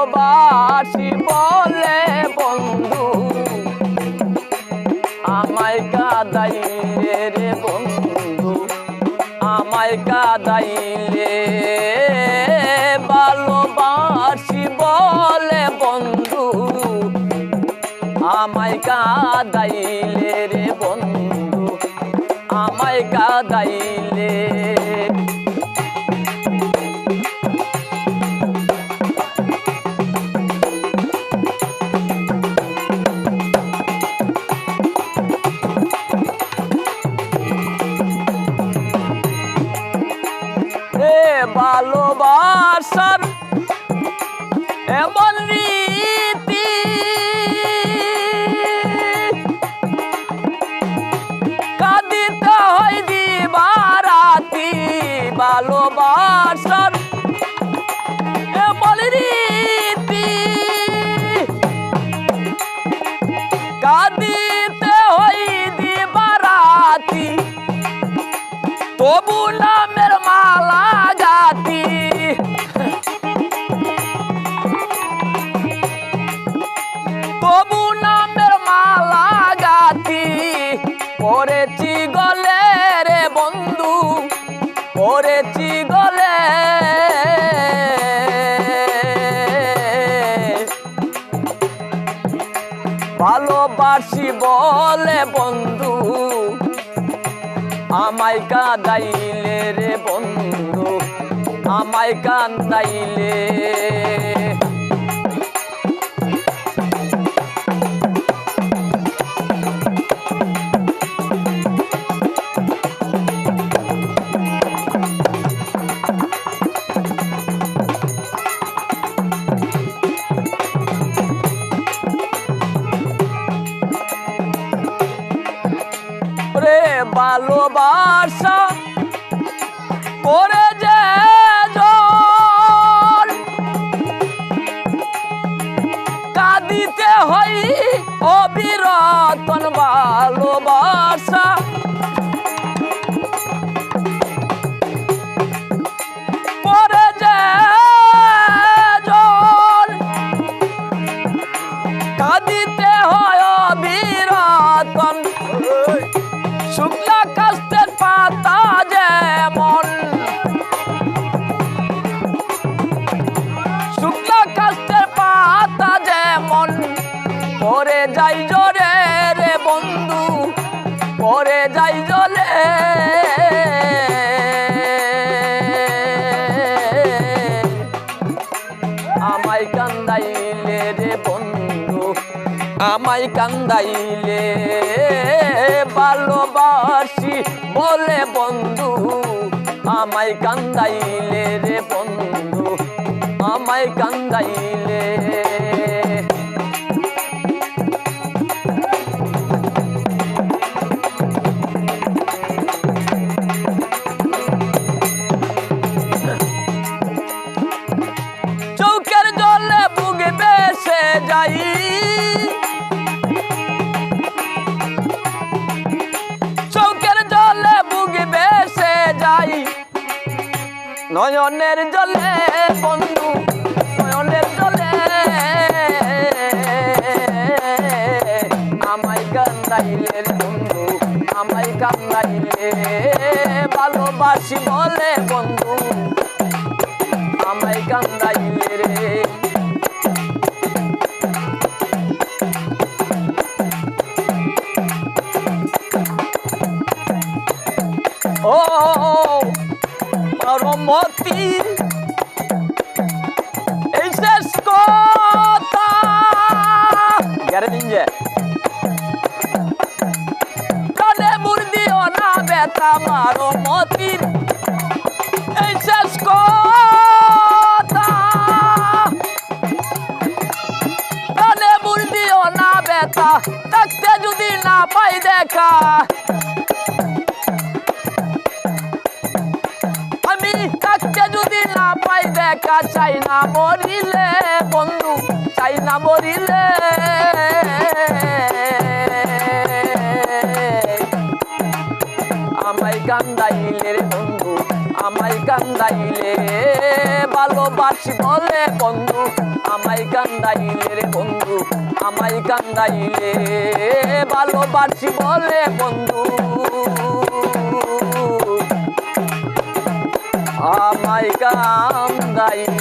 ভালোবাসি বলে বন্ধু। আমায় কাদাইলে রে বন্ধু। আমায় কাদাইলে ভালোবাসি বলে বন্ধু। আমায় কাদাইলে রে বন্ধু। আমায় কাদাইলে ভালোবাসার এমন রীতি কাঁদিতে দিবারাতি তবু নামের পরেছি গলে। ভালোবাসি বলে বন্ধু আমায় কাঁদাইলে রে বন্ধু আমায় কান্দাইলে রে ভালোবাসা করে যে কাঁদিতে হই অবিরতন ভালোবাসা। পাতা যেমন। যেমন। যাই রে বন্ধু যাই জলে। আমায় কান্দাইলে রে বন্ধু আমায় কান্দাইলে। ভালোবাসি বলে বন্ধু আমায় কান্দাইলে রে বন্ধু আমায় কান্দাইলে নয়নের জলে, বন্ধু, নয়নের জলে। আমায় কান্দাইলে বন্ধু, আমায় কান্দাইলে ভালোবাসি বলে বন্ধু। আমায় কান্দাইলে রে। ও পরমতির এই শেষ কথা। গ্যারে যে প্রাণে মুরদিও না বেতা মারো মতির এই শেষ কথা। প্রাণে মুরদিও না বেতা থাকতে যদি না দেখা পাই দেখা চাই না মরিলে, বন্ধু, চাই না মরিলে। আমায় কান্দাইলে রে বন্ধু, আমায় কান্দাইলে ভালোবাসি বলে বন্ধু, আমায় কান্দাইলে রে বন্ধু, আমায় কান্দাইলে ভালোবাসি বলে বন্ধু। আমায় কান্দাইলে